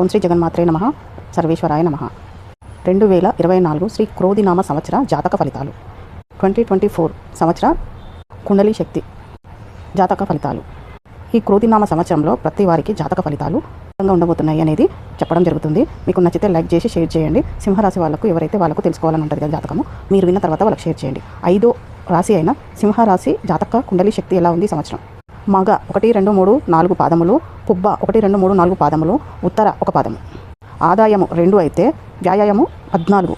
ఓం శ్రీ జగన్మాత్రే నమ. సర్వేశ్వరాయ నమ. రెండు వేల ఇరవై నాలుగు శ్రీ క్రోధినామ సంవత్సర జాతక ఫలితాలు. ట్వంటీ ట్వంటీ ఫోర్ సంవత్సర కుండలి శక్తి జాతక ఫలితాలు. ఈ క్రోధినామ సంవత్సరంలో ప్రతి వారికి జాతక ఫలితాలు విధంగా ఉండబోతున్నాయి అనేది చెప్పడం జరుగుతుంది. మీకు నచ్చితే లైక్ చేసి షేర్ చేయండి. సింహరాశి వాళ్ళకు ఎవరైతే వాళ్ళకు తెలుసుకోవాలని ఉంటుంది కదా జాతకము మీరు విన్న తర్వాత వాళ్ళకి షేర్ చేయండి. ఐదో రాశి అయిన సింహరాశి జాతక కుండలి శక్తి ఎలా ఉంది సంవత్సరం? మగ ఒకటి రెండు మూడు నాలుగు పాదములు పుబ్బ ఒకటి రెండు మూడు నాలుగు పాదములు ఉత్తర ఒక పాదము. ఆదాయము రెండు అయితే వ్యాయామము పద్నాలుగు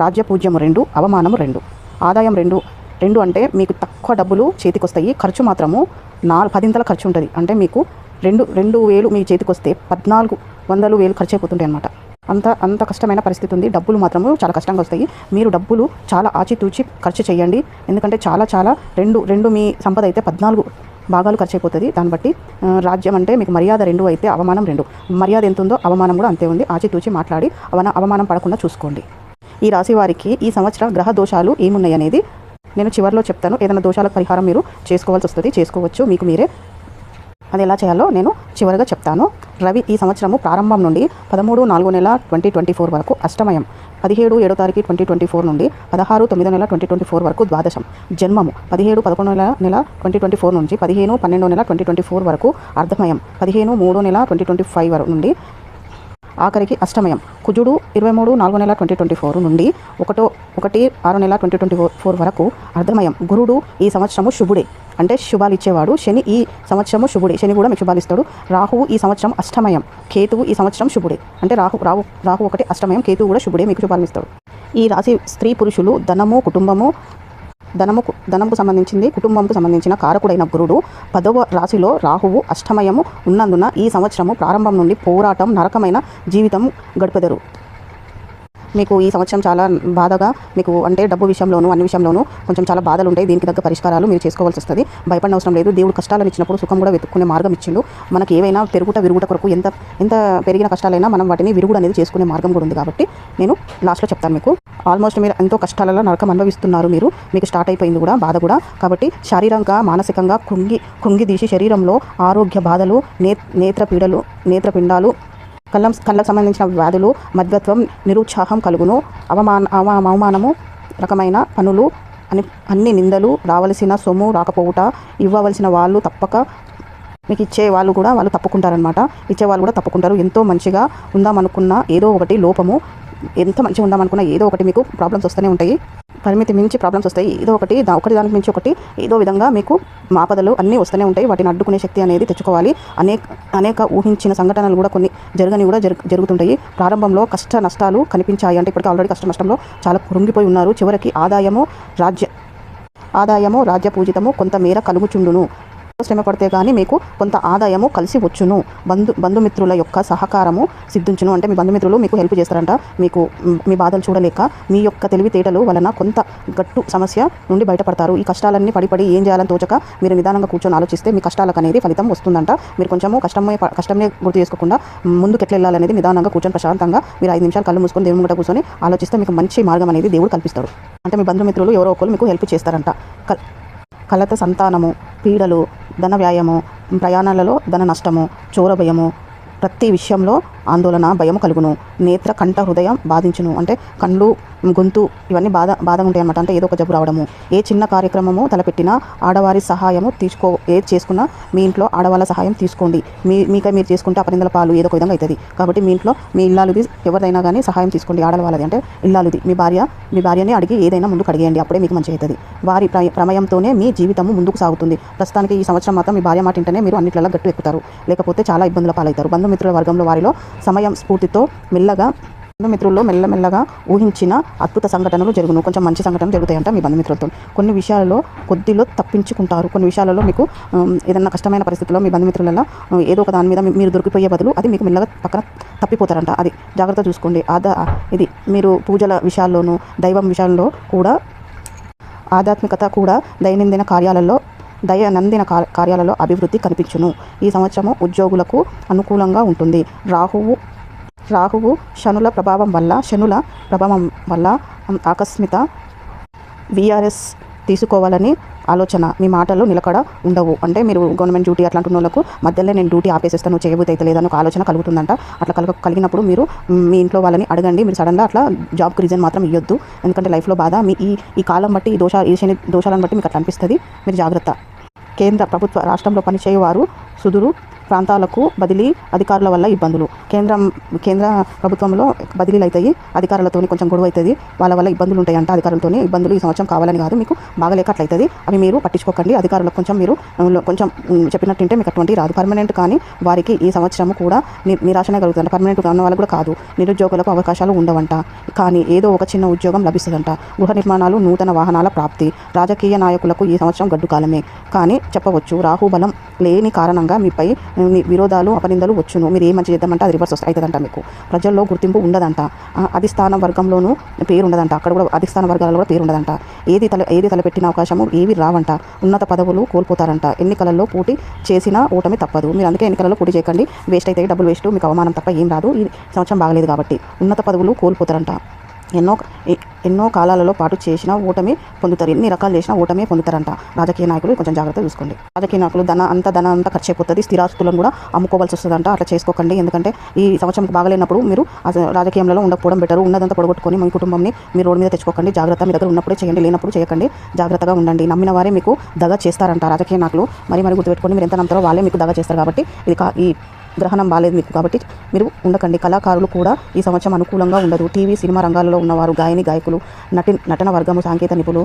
రాజ్య పూజ్యము రెండు అవమానము రెండు. ఆదాయం రెండు రెండు అంటే మీకు తక్కువ డబ్బులు చేతికి వస్తాయి ఖర్చు మాత్రము నాలుగు పదింతల ఖర్చు ఉంటుంది. అంటే మీకు రెండు రెండు వేలు మీ చేతికి వస్తే పద్నాలుగు వందలు వేలు ఖర్చు అయిపోతుంటాయి అనమాట అంత అంత కష్టమైన పరిస్థితి ఉంది. డబ్బులు మాత్రము చాలా కష్టంగా వస్తాయి. మీరు డబ్బులు చాలా ఆచితూచి ఖర్చు చేయండి. ఎందుకంటే చాలా చాలా రెండు రెండు మీ సంపద అయితే పద్నాలుగు భాగాలు ఖర్చు అయిపోతుంది దాన్ని బట్టి రాజ్యం అంటే మీకు మర్యాద రెండు అయితే అవమానం రెండు. మర్యాద ఎంత ఉందో అవమానం కూడా అంతే ఉంది. ఆచితూచి మాట్లాడి అవన అవమానం పడకుండా చూసుకోండి. ఈ రాశి వారికి ఈ సంవత్సరం గ్రహ దోషాలు ఏమున్నాయి అనేది నేను చివరిలో చెప్తాను. ఏదైనా దోషాల పరిహారం మీరు చేసుకోవాల్సి వస్తుంది. చేసుకోవచ్చు. మీకు మీరే అది ఎలా చేయాలో నేను చివరిగా చెప్తాను. రవి ఈ సంవత్సరము ప్రారంభం నుండి పదమూడు నాలుగు నెల ట్వంటీ ట్వంటీ ఫోర్ వరకు అష్టమయం పదిహేడు ఏడో తారీఖు ట్వంటీ ట్వంటీ ఫోర్ నుండి పదహారు తొమ్మిదో నెల ట్వంటీ ట్వంటీ ఫోర్ వరకు ద్వాదశం. జన్మము పదిహేడు పదకొండు నెల నెల ట్వంటీ ట్వంటీ ఫోర్ నుంచి పదిహేను పన్నెండో నెల ట్వంటీ ట్వంటీ ఫోర్ వరకు అర్ధమయం పదిహేను మూడో నెల ట్వంటీ ట్వంటీ ఫైవ్ వరకు నుండి ఆఖరికి అష్టమయం. కుజుడు ఇరవై మూడు నాలుగో నెల ట్వంటీ ట్వంటీ ఫోర్ నుండి ఒకటో ఒకటి ఆరు నెల ట్వంటీ ట్వంటీ ఫోర్ వరకు అర్ధమయం. గురుడు ఈ సంవత్సరము శుభుడే. అంటే శుభాలు ఇచ్చేవాడు. శని ఈ సంవత్సరము శుభుడే. శని కూడా మీకు శుభాలు ఇస్తాడు రాహువు ఈ సంవత్సరం అష్టమయం. కేతువు ఈ సంవత్సరం శుభుడే. అంటే రాహు రాహు రాహు ఒకటి అష్టమయం కేతువు కూడా శుభుడే మీకు శుభాలు ఇస్తాడు ఈ రాశి స్త్రీ పురుషులు ధనము కుటుంబము ధనము ధనముకు సంబంధించింది కుటుంబంకు సంబంధించిన కారకుడైన గురుడు పదవ రాశిలో రాహువు అష్టమయము ఉన్నందున ఈ సంవత్సరము ప్రారంభం నుండి పోరాటం నరకమైన జీవితం గడిపెదరు మీకు ఈ సంవత్సరం చాలా బాధగా మీకు అంటే డబ్బు విషయంలోనూ అన్ని విషయంలోనూ కొంచెం చాలా బాధలు ఉంటాయి. దీనికి తగ్గ పరిష్కారాలు మీరు చేసుకోవాల్సి వస్తుంది. భయపడిన అవసరం లేదు. దేవుడు కష్టాలను ఇచ్చినప్పుడు సుఖం కూడా వెతుక్కునే మార్గం ఇచ్చిండు. మనకి ఏవైనా పెరుగుట విరుగుట కొరకు ఎంత ఎంత పెరిగిన కష్టాలైనా మనం వాటిని విరుగుడు అనేది చేసుకునే మార్గం కూడా ఉంది కాబట్టి నేను లాస్ట్లో చెప్తాను మీకు. ఆల్మోస్ట్ మీరు ఎంతో కష్టాలలో నరకం అనుభవిస్తున్నారు మీరు. మీకు స్టార్ట్ అయిపోయింది కూడా బాధ కూడా. కాబట్టి శారీరకంగా మానసికంగా కుంగి కుంగి తీసి శరీరంలో ఆరోగ్య బాధలు నే నేత్రపీడలు నేత్రపిండాలు కళ్ళం కళ్ళకు సంబంధించిన వ్యాధులు మద్వత్వం నిరుత్సాహం కలుగును. అవమాన అవమానము రకమైన పనులు అని అన్ని నిందలు రావలసిన సొమ్ము రాకపోవుట ఇవ్వవలసిన వాళ్ళు తప్పక మీకు ఇచ్చే వాళ్ళు కూడా వాళ్ళు తప్పుకుంటారనమాట ఇచ్చే వాళ్ళు కూడా తప్పుకుంటారు. ఎంతో మంచిగా ఉందామనుకున్న ఏదో ఒకటి లోపము ఎంత మంచిగా ఉందామనుకున్న ఏదో ఒకటి మీకు ప్రాబ్లమ్స్ వస్తూనే ఉంటాయి. పరిమితి మించి ప్రాబ్లమ్స్ వస్తాయి. ఏదో ఒకటి ఒకటి దానికి మించి ఒకటి. ఏదో విధంగా మీకు ఆపదలు అన్నీ వస్తూనే ఉంటాయి. వాటిని అడ్డుకునే శక్తి అనేది తెచ్చుకోవాలి. అనేక అనేక ఊహించిన సంఘటనలు కూడా కొన్ని జరగని కూడా జరుగు జరుగుతుంటాయి. ప్రారంభంలో కష్ట నష్టాలు కనిపించాయి. అంటే ఇప్పటికీ ఆల్రెడీ కష్ట నష్టంలో చాలా కురుంగిపోయి ఉన్నారు. చివరికి ఆదాయము రాజ్య ఆదాయము రాజ్య పూజితము కొంతమేర కలుగుచుండును. శ్రమ పడితే కానీ మీకు కొంత ఆదాయము కలిసి వచ్చును. బంధు బంధుమిత్రుల యొక్క సహకారము సిద్ధించును. అంటే మీ బంధుమిత్రులు మీకు హెల్ప్ చేస్తారంట. మీకు మీ బాధలు చూడలేక మీ యొక్క తెలివితేటలు వలన కొంత గట్టు సమస్య నుండి బయటపడతారు. ఈ కష్టాలన్నీ పడి పడి ఏం చేయాలని తోచక మీరు నిదానంగా కూర్చొని ఆలోచిస్తే మీ కష్టాలకు అనేది ఫలితం వస్తుందంట. మీరు కొంచెము కష్టమే కష్టమే గుర్తు చేసుకోకుండా ముందుకు ఎట్లా వెళ్ళాలనేది నిదానంగా కూర్చొని ప్రశాంతంగా మీరు ఐదు నిమిషాలు కళ్ళు మూసుకొని దేవుని ముంగట కూర్చొని ఆలోచిస్తే మీకు మంచి మార్గం అనేది దేవుడు కల్పిస్తాడు. అంటే మీ బంధుమిత్రులు ఎవరో ఒకరు మీకు హెల్ప్ చేస్తారంట. కలత సంతానము పీడలు ధన వ్యాయము ప్రయాణాలలో ధన నష్టము చోరభయము ప్రతి విషయంలో ఆందోళన భయం కలుగును. నేత్ర కంఠ హృదయం బాధించును. అంటే కళ్ళు గొంతు ఇవన్నీ బాధ బాధగా ఉంటాయి అనమాట అంటే ఏదో ఒక జబ్బు రావడము. ఏ చిన్న కార్యక్రమము తలపెట్టినా ఆడవారి సహాయము తీసుకో ఏది చేసుకున్నా మీ ఇంట్లో ఆడవాళ్ళ సహాయం తీసుకోండి. మీ మీకై మీరు చేసుకుంటే అపరిందల పాలు ఏదో ఒక విధంగా అవుతుంది కాబట్టి మీ ఇంట్లో మీ ఇల్లాలుది ఎవరిదైనా కానీ సహాయం తీసుకోండి. ఆడవాళ్ళది అంటే ఇల్లాలుది. మీ భార్య మీ భార్యని అడిగి ఏదైనా ముందుకు అడిగేయండి. అప్పుడే మీకు మంచి అవుతుంది వారి ప్ర ప్రమయంతోనే మీ జీవితము ముందుకు సాగుతుంది. ప్రస్తుతానికి ఈ సంవత్సరం మాత్రం మీ భార్య మాట వింటేనే మీరు అన్నిట్లలో గట్టు ఎక్కుతారు. లేకపోతే చాలా ఇబ్బందుల పాలవుతారు. బంధుమిత్రుల వర్గంలో వారిలో సమయం స్ఫూర్తితో మెల్లగా బంధుమిత్రుల్లో మెల్లమెల్లగా ఊహించిన అద్భుత సంఘటనలు జరుగును. కొంచెం మంచి సంఘటనలు జరుగుతాయంట మీ బంధుమిత్రులతో. కొన్ని విషయాలలో కొద్దిలో తప్పించుకుంటారు. కొన్ని విషయాలలో మీకు ఏదన్నా ఏదైనా కష్టమైన పరిస్థితుల్లో మీ బంధుమిత్రులలో ఏదో ఒక దాని మీద మీరు దొరికిపోయే బదులు అది మీకు మెల్లగా పక్కన తప్పిపోతారంట. అది జాగ్రత్త చూసుకోండి. ఆదా ఇది మీరు పూజల విషయాల్లోనూ దైవం విషయాల్లో కూడా ఆధ్యాత్మికత కూడా దైనందిన కార్యాలలో దైనందిన కార్యాలలో అభివృద్ధి కనిపించును. ఈ సంవత్సరము ఉద్యోగులకు అనుకూలంగా ఉంటుంది. రాహువు రాహువు శనుల ప్రభావం వల్ల శనుల ప్రభావం వల్ల ఆకస్మిత ఆకస్మిక విఆర్ఎస్ తీసుకోవాలని ఆలోచన. మీ మాటలు నిలకడ ఉండవు. అంటే మీరు గవర్నమెంట్ డ్యూటీ అట్లాంటి వాళ్ళకు మధ్యలో నేను డ్యూటీ ఆపేసేస్తాను చేయబోతే అయితే లేదని ఒక ఆలోచన కలుగుతుందంట. అట్లా కలగ కలిగినప్పుడు మీరు మీ ఇంట్లో వాళ్ళని అడగండి. మీరు సడన్గా అట్లా జాబ్కి రీజన్ మాత్రం ఇవ్వద్దు ఎందుకంటే లైఫ్లో బాధ మీ ఈ ఈ కాలం బట్టి ఈ దోష ఈ శని దోషాలను బట్టి మీకు అట్లా అనిపిస్తుంది. మీరు జాగ్రత్త. కేంద్ర ప్రభుత్వ రాష్ట్రంలో పనిచేయవారు సుదురు ప్రాంతాలకు బదిలీ అధికారుల వల్ల ఇబ్బందులు. కేంద్రం కేంద్ర ప్రభుత్వంలో బదిలీలు అవుతాయి అధికారులతో కొంచెం గొడవ అవుతుంది వాళ్ళ వల్ల ఇబ్బందులు ఉంటాయంట అధికారులతో ఇబ్బందులు ఈ సంవత్సరం కావాలని కాదు. మీకు బాగలేక అట్లయితుంది అవి మీరు పట్టించుకోకండి. అధికారులకు కొంచెం మీరు కొంచెం చెప్పినట్టుంటే మీకు అటువంటి రాదు. పర్మనెంట్ కానీ వారికి ఈ సంవత్సరం కూడా నిరాశనే కలుగుతుంది పర్మనెంట్గా ఉన్న వాళ్ళు కూడా కాదు. నిరుద్యోగులకు అవకాశాలు ఉండవంట. కానీ ఏదో ఒక చిన్న ఉద్యోగం లభిస్తుందంట. గృహ నిర్మాణాలు నూతన వాహనాల ప్రాప్తి. రాజకీయ నాయకులకు ఈ సంవత్సరం గడ్డు కాలమే కానీ చెప్పవచ్చు రాహుబలం లేని కారణంగా మీపై విరోధాలు అపనిందలు వచ్చును. మీరు ఏ మంచి చేద్దామంటే అది రివర్స్ వస్తుంది అవుతుందంట మీకు. ప్రజల్లో గుర్తింపు ఉండదంట. ఆ, అధిష్టాన వర్గంలోనూ పేరు ఉండదంట అక్కడ కూడా అధిష్టాన వర్గాలలో కూడా పేరు ఉండదంట ఏది తల ఏది తలపెట్టిన అవకాశము ఏవి రావంట. ఉన్నత పదవులు కోల్పోతారంట. ఎన్నికలలో పోటీ చేసిన ఓటమి తప్పదు. మీరు అందుకే ఎన్నికలలో పోటీ చేయకండి. వేస్ట్ అయితే డబ్బులు వేస్ట్. మీకు అవమానం తప్ప ఏం రాదు. ఈ సంవత్సరం బాగలేదు కాబట్టి. ఉన్నత పదవులు కోల్పోతారంట. ఎన్నో ఎన్నో కాలాలలో పాటు చేసిన ఓటమి పొందుతారు. ఎన్ని రకాలు చేసినా ఓటమే పొందుతారంట. రాజకీయ నాయకులు కొంచెం జాగ్రత్త చూసుకోండి. రాజకీయ నాయకులు ధన అంత ధన అంతా ఖర్చు అయిపోతుంది. స్థిరాస్తులను కూడా అమ్ముకోవాల్సి వస్తుందంట. అట్లా చేసుకోకండి. ఎందుకంటే ఈ సంవత్సరం బాగలేనప్పుడు మీరు రాజకీయంలో ఉండకపోవడం బెటర్. ఉన్నదంతా పొడగొట్టుకొని మీ కుటుంబంని మీరు రోడ్డు మీద తెచ్చుకోకండి. జాగ్రత్త మీ దగ్గర ఉన్నప్పుడే చేయండి. లేనప్పుడు చేయకండి. జాగ్రత్తగా ఉండండి. నమ్మిన వారే మీకు దగ చేస్తారంట రాజకీయ నాయకులు. మరి మరి గుర్తుపెట్టుకొని మీరు ఎంత నమ్ముతారో వాళ్ళే మీకు దగ చేస్తారు కాబట్టి ఇది ఈ గ్రహణం బాలేదు మీకు కాబట్టి మీరు ఉండకండి. కళాకారులు కూడా ఈ సంవత్సరం అనుకూలంగా ఉండదు. టీవీ సినిమా రంగాల్లో ఉన్నవారు గాయని గాయకులు నటి నటన వర్గము సాంకేత నిపుణులు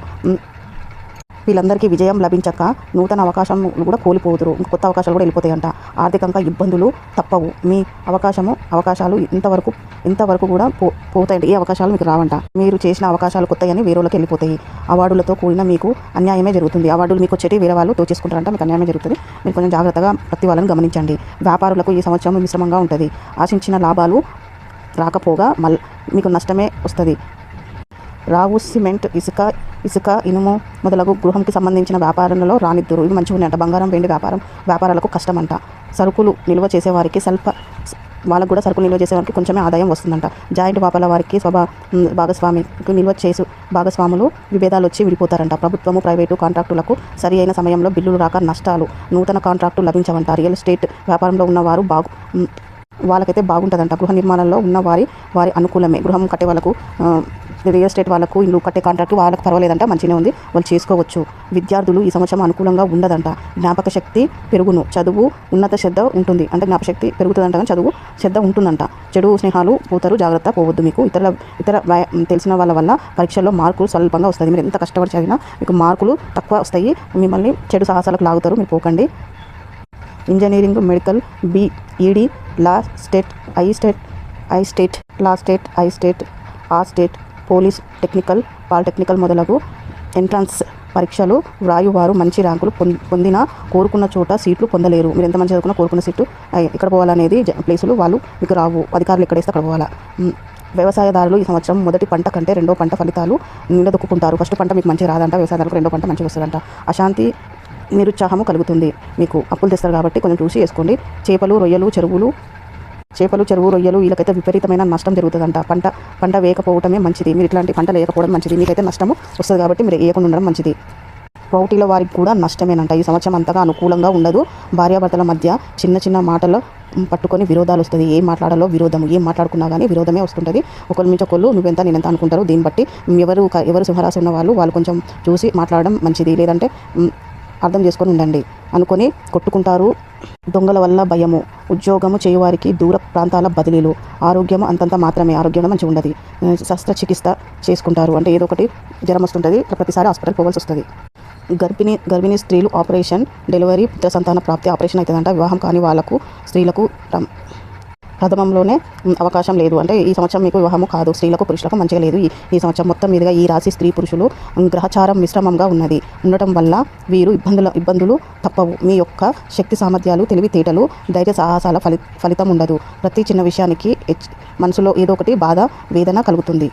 వీళ్ళందరికీ విజయం లభించక నూతన అవకాశం కూడా కోల్పోతురు. కొత్త అవకాశాలు కూడా వెళ్ళిపోతాయంట. ఆర్థికంగా ఇబ్బందులు తప్పవు. మీ అవకాశము అవకాశాలు ఇంతవరకు ఇంతవరకు కూడా పో పోతాయంట. ఏ అవకాశాలు మీకు రావంట. మీరు చేసిన అవకాశాలు కొత్తయని వేరే వాళ్ళకి వెళ్ళిపోతాయి. అవార్డులతో కూడిన మీకు అన్యాయమే జరుగుతుంది. అవార్డులు మీకు వచ్చేటి వేరే వాళ్ళు దోచేసుకుంటారంట మీకు అన్యాయమే జరుగుతుంది. మీరు కొంచెం జాగ్రత్తగా ప్రతి వాళ్ళని గమనించండి. వ్యాపారులకు ఈ సంవత్సరం మిశ్రమంగా ఉంటుంది. ఆశించిన లాభాలు రాకపోగా మళ్ళీ మీకు నష్టమే వస్తుంది. రావు సిమెంట్ ఇసుక ఇసుక ఇనుము మొదలగు గృహంకి సంబంధించిన వ్యాపారంలో రానిద్దరు. ఇవి మంచిగా ఉన్నాయంట బంగారం వెండి వ్యాపారం వ్యాపారాలకు కష్టమంట. సరుకులు నిల్వ చేసేవారికి స్వల్ప వాళ్ళకు కూడా సరుకులు నిల్వ చేసేవారికి కొంచెమే ఆదాయం వస్తుందంట. జాయింట్ వ్యాపారాల వారికి స్వభా భాగస్వామికి నిల్వ చేసు భాగస్వాములు విభేదాలు వచ్చి విడిపోతారంట. ప్రభుత్వము ప్రైవేటు కాంట్రాక్టులకు సరి అయిన సమయంలో బిల్లులు రాక నష్టాలు నూతన కాంట్రాక్టు లభించవంట. రియల్ ఎస్టేట్ వ్యాపారంలో ఉన్నవారు బాగు వాళ్ళకైతే బాగుంటుందంట. గృహ నిర్మాణంలో ఉన్న వారి వారి అనుకూలమే. గృహం కట్టే వాళ్ళకు రియల్ ఎస్టేట్ వాళ్ళకు ఇల్లు కట్టే కాంట్రాక్ట్ వాళ్ళకి పర్వాలేదంట మంచిగా ఉంది. వాళ్ళు చేసుకోవచ్చు. విద్యార్థులు ఈ సంవత్సరం అనుకూలంగా ఉండదంట. జ్ఞాపక శక్తి పెరుగును. చదువు ఉన్నత శ్రద్ధ ఉంటుంది. అంటే జ్ఞాపశక్తి పెరుగుతుందంట కానీ చదువు శ్రద్ధ ఉంటుందంట. చెడు స్నేహాలు పోతారు. జాగ్రత్త పోవద్దు మీకు. ఇతర ఇతర తెలిసిన వాళ్ళ వల్ల పరీక్షల్లో మార్కులు స్వల్పంగా వస్తుంది మీరు ఎంత కష్టపడి చదివినా మీకు మార్కులు తక్కువ వస్తాయి. మిమ్మల్ని చెడు సాహసాలకు లాగుతారు. మీరు పోకండి. Engineering medical B Ed law state I state I state law state I state ఆ స్టేట్ పోలీస్ టెక్నికల్ పాలిటెక్నికల్ మొదలగు ఎంట్రన్స్ పరీక్షలు వ్రాయువారు మంచి ర్యాంకులు పొందిన కోరుకున్న చోట సీట్లు పొందలేరు. మీరు ఎంత మంచి చదువుకున్నా కోరుకున్న సీటు ఇక్కడ పోవాలనేది జ- ప్లేసులు వాళ్ళు మీకు రావు. అధికారులు ఎక్కడేస్తే అక్కడ పోవాలా. వ్యవసాయదారులు ఈ సంవత్సరం మొదటి పంట కంటే రెండో పంట ఫలితాలు నిలదొక్కుంటారు ఫస్ట్ పంట మీకు మంచి రాదంట వ్యవసాయదారులకు రెండో పంట మంచిగా వస్తుందంట. అశాంతి నిరుత్సాహము కలుగుతుంది. మీకు అప్పులు తెస్తారు కాబట్టి కొంచెం చూసి వేసుకోండి. చేపలు రొయ్యలు చెరువులు చేపలు చెరువు రొయ్యలు వీళ్ళకైతే విపరీతమైన నష్టం జరుగుతుందంట. పంట పంట వేయకపోవటమే మంచిది. మీరు ఇట్లాంటి పంట లేకపోవడం మంచిది. మీకైతే నష్టము వస్తుంది కాబట్టి మీరు వేయకుండా ఉండడం మంచిది. పౌటీల వారికి కూడా నష్టమేనంట. ఈ సంవత్సరం అంతగా అనుకూలంగా ఉండదు. భార్యాభర్తల మధ్య చిన్న చిన్న మాటలు పట్టుకొని విరోధాలు వస్తుంది. ఏం మాట్లాడాలో విరోధం ఏం మాట్లాడుకున్నా కానీ విరోధమే వస్తుంటుంది. ఒకరి నుంచి ఒకళ్ళు నువ్వెంత నేనెంత అనుకుంటారు దీన్ని బట్టి ఎవరు ఎవరు సింహరాశి ఉన్న వాళ్ళు వాళ్ళు కొంచెం చూసి మాట్లాడడం మంచిది. లేదంటే అర్థం చేసుకొని ఉండండి. అనుకొని కొట్టుకుంటారు. దొంగల వల్ల భయము. ఉద్యోగము చేయువారికి దూర ప్రాంతాల బదిలీలు ఆరోగ్యం అంతంత మాత్రమే ఆరోగ్యం మంచిగా ఉండదు. శస్త్రచికిత్స చేసుకుంటారు. అంటే ఏదో ఒకటి జ్వరం వస్తుంటుంది ప్రతిసారి హాస్పిటల్ పోవాల్సి వస్తుంది. గర్భిణీ గర్భిణీ స్త్రీలు ఆపరేషన్ డెలివరీ పుత్ర సంతాన ప్రాప్తి ఆపరేషన్ అవుతుందంట. వివాహం కాని వాళ్ళకు స్త్రీలకు ప్రథమంలోనే అవకాశం లేదు. అంటే ఈ సంవత్సరం మీకు వివాహము కాదు. స్త్రీలకు పురుషులకు మంచిగా లేదు. ఈ సంవత్సరం మొత్తం మీదుగా ఈ రాశి స్త్రీ పురుషులు గ్రహచారం మిశ్రమంగా ఉన్నది. ఉండటం వల్ల వీరు ఇబ్బందుల ఇబ్బందులు తప్పవు. మీ యొక్క శక్తి సామర్థ్యాలు తెలివితేటలు ధైర్య సాహసాల ఫలి ఫలితం ఉండదు. ప్రతి చిన్న విషయానికి మనసులో ఏదో ఒకటి బాధ వేదన కలుగుతుంది.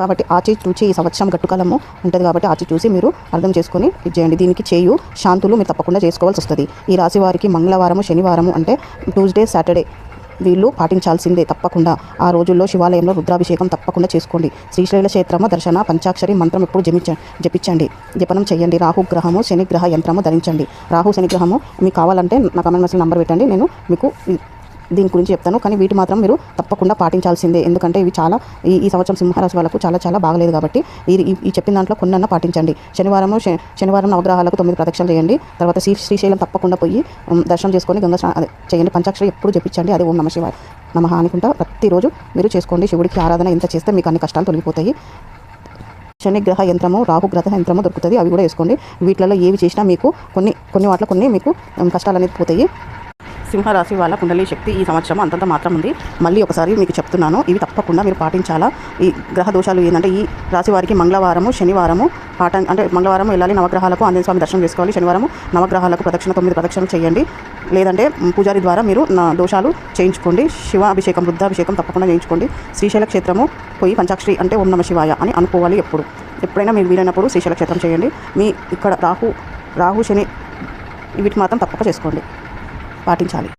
కాబట్టి ఆచి చూచి ఈ సంవత్సరం గట్టుకాలము ఉంటుంది కాబట్టి ఆచి చూసి మీరు అర్థం చేసుకొని చేయండి. దీనికి చేయు శాంతులు మీరు తప్పకుండా చేసుకోవాల్సి వస్తుంది. ఈ రాశి వారికి మంగళవారము శనివారము అంటే ట్యూస్డే సాటర్డే వీళ్ళు పాటించాల్సిందే తప్పకుండా. ఆ రోజుల్లో శివాలయంలో రుద్రాభిషేకం తప్పకుండా చేసుకోండి. శ్రీశైల క్షేత్రము దర్శన పంచాక్షరి మంత్రం ఎప్పుడు జపించ జపించండి. జపనం చేయండి రాహు గ్రహము శనిగ్రహ యంత్రము ధరించండి. రాహు శనిగ్రహము మీకు కావాలంటే నా కమెంట్ మెసేజ్ నెంబర్ పెట్టండి. నేను మీకు దీని గురించి చెప్తాను. కానీ వీటి మాత్రం మీరు తప్పకుండా పాటించాల్సిందే. ఎందుకంటే ఇవి చాలా ఈ ఈ సంవత్సరం సింహరాశి వాళ్ళకు చాలా చాలా బాగలేదు కాబట్టి ఈ ఈ- చెప్పిన దాంట్లో కొన్నన్నా పాటించండి. శనివారము శ- శనివారం నవగ్రహాలకు తొమ్మిది ప్రదక్షిణలు చేయండి. తర్వాత శ్రీ శ్రీశైలం తప్పకుండా పోయి దర్శనం చేసుకొని గంగా స్నా- అదే చేయండి. పంచాక్షరి ఎప్పుడు చెప్పించండి అది ఓం నమ శివాయ నమ అనుకుంటా ప్రతిరోజు మీరు చేసుకోండి. శివుడికి ఆరాధన ఎంత చేస్తే మీకు అన్ని కష్టాలు తొలగిపోతాయి. శనిగ్రహ యంత్రము రాహుగ్రహ యంత్రము దొరుకుతుంది. అవి కూడా వేసుకోండి. వీటిలలో ఏవి చేసినా మీకు కొన్ని కొన్ని వాటిలో కొన్ని మీకు కష్టాలు అనేది పోతాయి. సింహరాశి వాళ్ళ కుండలి శక్తి ఈ సంవత్సరం అంతంత మాత్రం ఉంది. మళ్ళీ ఒకసారి మీకు చెప్తున్నాను ఇవి తప్పకుండా మీరు పాటించాలా? ఈ గ్రహ దోషాలు ఏంటంటే ఈ రాశి వారికి మంగళవారము శనివారము పాట అంటే మంగళవారం వెళ్ళాలి నవగ్రహాలకు ఆంజనేయ స్వామి దర్శనం చేసుకోవాలి శనివారం నవగ్రహాలకు ప్రదక్షిణ తొమ్మిది ప్రదక్షిణలు చేయండి. లేదంటే పూజారి ద్వారా మీరు నా దోషాలు చేయించుకోండి. శివ అభిషేకం రుద్రాభిషేకం తప్పకుండా చేయించుకోండి. శ్రీశైల క్షేత్రము పోయి పంచాక్షరి అంటే ఓం నమ శివాయ అని అనుకోవాలి ఎప్పుడు. ఎప్పుడైనా మీరు వీలైనప్పుడు శ్రీశైల క్షేత్రం చేయండి. మీ ఇక్కడ రాహు రాహు శని వీటి మాత్రం తప్పక చేసుకోండి. పాటించాలి.